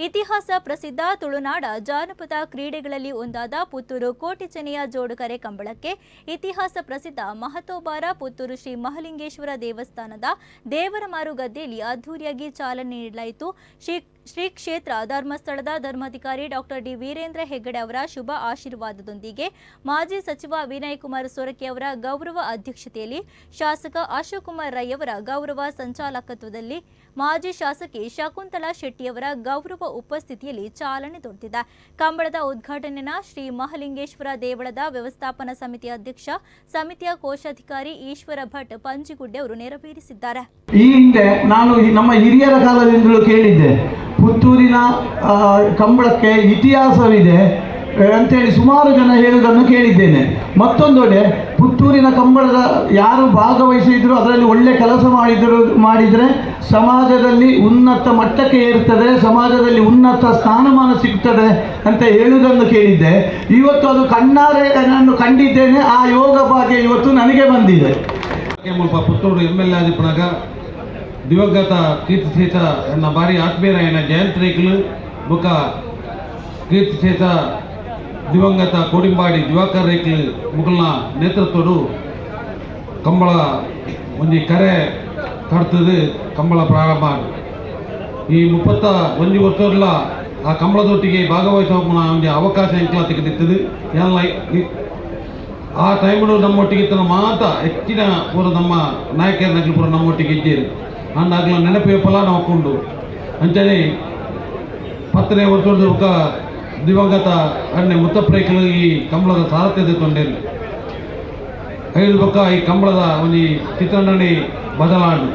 ಇತಿಹಾಸ ಪ್ರಸಿದ್ಧ ತುಳುನಾಡ ಜಾನಪದ ಕ್ರೀಡೆಗಳಲ್ಲಿ ಒಂದಾದ ಪುತ್ತೂರು ಕೋಟಿಚನೆಯ ಜೋಡುಕರೆ ಕಂಬಳಕ್ಕೆ ಇತಿಹಾಸ ಪ್ರಸಿದ್ಧ ಮಹತೋಬಾರ ಪುತ್ತೂರು ಶ್ರೀ ಮಹಲಿಂಗೇಶ್ವರ ದೇವಸ್ಥಾನದ ದೇವರ ಮಾರುಗದ್ದೆಯಲ್ಲಿ ಅದ್ದೂರಿಯಾಗಿ ಚಾಲನೆ ನೀಡಲಾಯಿತು. ಶ್ರೀ ಶ್ರೀ ಕ್ಷೇತ್ರ ಧರ್ಮಸ್ಥಳದ ಧರ್ಮಾಧಿಕಾರಿ ಡಾಕ್ಟರ್ ಡಿ ವೀರೇಂದ್ರ ಹೆಗ್ಗಡೆ ಅವರ ಶುಭ ಆಶೀರ್ವಾದದೊಂದಿಗೆ ಮಾಜಿ ಸಚಿವ ವಿನಯ್ ಕುಮಾರ್ ಸೊರಕೆ ಅವರ ಗೌರವ ಅಧ್ಯಕ್ಷತೆಯಲ್ಲಿ ಶಾಸಕ ಅಶೋಕ್ ಕುಮಾರ್ ರೈ ಅವರ ಗೌರವ ಸಂಚಾಲಕತ್ವದಲ್ಲಿ ಮಾಜಿ ಶಾಸಕಿ ಶಕುಂತಲಾ ಶೆಟ್ಟಿಯವರ ಗೌರವ ಉಪಸ್ಥಿತಿಯಲ್ಲಿ ಚಾಲನೆ ದೊರೆತಿದೆ. ಕಂಬಳದ ಉದ್ಘಾಟನೆನ ಶ್ರೀ ಮಹಲಿಂಗೇಶ್ವರ ದೇವಳದ ವ್ಯವಸ್ಥಾಪನಾ ಸಮಿತಿ ಅಧ್ಯಕ್ಷ, ಸಮಿತಿಯ ಕೋಶಾಧಿಕಾರಿ ಈಶ್ವರ ಭಟ್ ಪಂಜಿಗುಡ್ಡೆ ಅವರು ನೆರವೇರಿಸಿದ್ದಾರೆ. ಈ ಹಿಂದೆ ನಾನು ನಮ್ಮ ಹಿರಿಯರ ಕಾಲದಿಂದಲೂ ಕೇಳಿದ್ದೆ. ಪುತ್ತೂರಿನ ಕಂಬಳಕ್ಕೆ ಇತಿಹಾಸವಿದೆ. ಅಂತೇಳಿ ಸುಮಾರು ಜನ ಹೇಳುವುದನ್ನು ಕೇಳಿದ್ದೇನೆ. ಮತ್ತೊಂದೆಡೆ ಪುತ್ತೂರಿನ ಕಂಬಳದ ಯಾರು ಭಾಗವಹಿಸಿದ್ರು, ಅದರಲ್ಲಿ ಒಳ್ಳೆ ಕೆಲಸ ಮಾಡಿದ್ರು, ಮಾಡಿದರೆ ಸಮಾಜದಲ್ಲಿ ಉನ್ನತ ಮಟ್ಟಕ್ಕೆ ಏರ್ತದೆ ಸಮಾಜದಲ್ಲಿ ಉನ್ನತ ಸ್ಥಾನಮಾನ ಸಿಗ್ತದೆ ಅಂತ ಹೇಳುವುದನ್ನು ಕೇಳಿದ್ದೆ. ಇವತ್ತು ಅದು ಕಣ್ಣಾರೆ ನಾನು ಕಂಡಿದ್ದೇನೆ, ಆ ಯೋಗ ಭಾಗ್ಯ ಇವತ್ತು ನನಗೆ ಬಂದಿದೆ. ಮುಲ್ಪ ಪುತ್ತೂರು ಎಂ ಎಲ್ ಎ ಆದಿಪ್ಪನಾಗ ದಿವಂಗತ ಕೀರ್ತಿಶೇಷ ಎನ್ನ ಬಾರಿ ಆತ್ಮೀಯರಾಯನ ಜಯಂತ್ ರೈಕಲು ಕೀರ್ತಿ ಕೀರ್ತಿಶೇಷ ದಿವಂಗತ ಕೋಡಿಂಬಾಡಿ ದಿವಾಕರ್ ರೇಖೆ ಮುಗಲ್ನ ನೇತೃತ್ವಡು ಕಂಬಳ ಒಂಜಿ ಕರೆ ಕಡ್ತದು ಕಂಬಳ ಪ್ರಾರಂಭ. ಈ ಮುಪ್ಪತ್ತ ಒಂಜಿ ವರ್ಷದಲ್ಲ ಆ ಕಂಬಳದೊಟ್ಟಿಗೆ ಭಾಗವಹಿಸುವ ಒಂದು ಅವಕಾಶ ಎಂಕ್ಲ ತೆಗೆದಿತ್ತದು ಎಲ್ಲ ಆ ಟೈಮ್ನು ನಮ್ಮೊಟ್ಟಿಗೆ ತನ್ನ ಮಾತ ಹೆಚ್ಚಿನ ಪೂರ ನಮ್ಮ ನಾಯಕರ ನಗಲು ಪೂರ ನಮ್ಮೊಟ್ಟಿಗೆ ಇದ್ದೀರಿ ಅಂದಾಗಲ ನೆನಪು ಫಲ ನಾವು ಕೊಂಡು. ಅಂಚನೆ, ಪತ್ತನೇ ವರ್ಷದ ದಿವಂಗತ ಅಣ್ಣೆ ಮುತ್ತಪ್ರೇಕಲು ಈ ಕಂಬಳದ ಸಾರಥ್ಯತೆ ತೊಂಡೇನು ಐದು ಪಕ್ಕ ಈ ಕಂಬಳದ ಒಂದು ಚಿತ್ರಣಿ ಬದಲಾಂಡು